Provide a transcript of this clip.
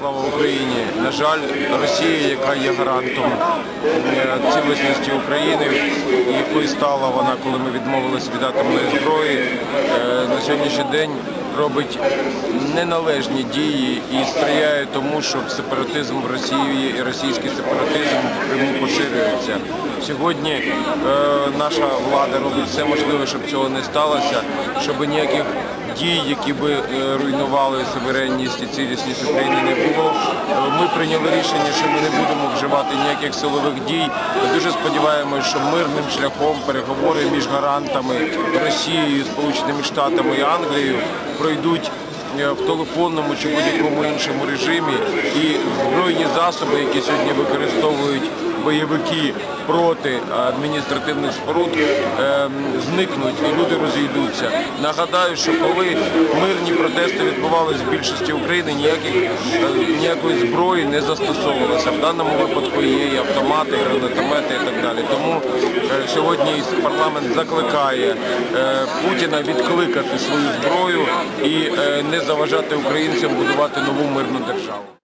Слава Україні! На жаль, Росія, яка є гарантом е, цілісності України, якою стала вона, коли ми відмовилися від атомної зброї, е, на сьогоднішній день робить неналежні дії і сприяє тому, щоб сепаратизм в Росії і російський сепаратизм в Криму поширюється. Сьогодні е, наша влада робить все можливе, щоб цього не сталося, щоб ніяких дій, які би е, руйнували суверенність і цілісність України, не було. Е, Ми прийняли рішення, що ми не будемо вживати ніяких силових дій. Ми дуже сподіваємося, що мирним шляхом переговори між гарантами Росією, Сполученими Штатами і Англією пройдуть в телефонному чи будь-якому іншому режимі і збройні засоби, які сьогодні використовують бойовики проти адміністративних споруд, ем, зникнуть і люди розійдуться. Нагадаю, що коли мирні протести відбувалися в більшості України, ніяких, е, ніякої зброї не застосовувалося. В даному випадку є і автомати, і гранатомети і так далі. Тому е, сьогодні парламент закликає е, Путіна відкликати свою зброю і е, не заважати українцям будувати нову мирну державу.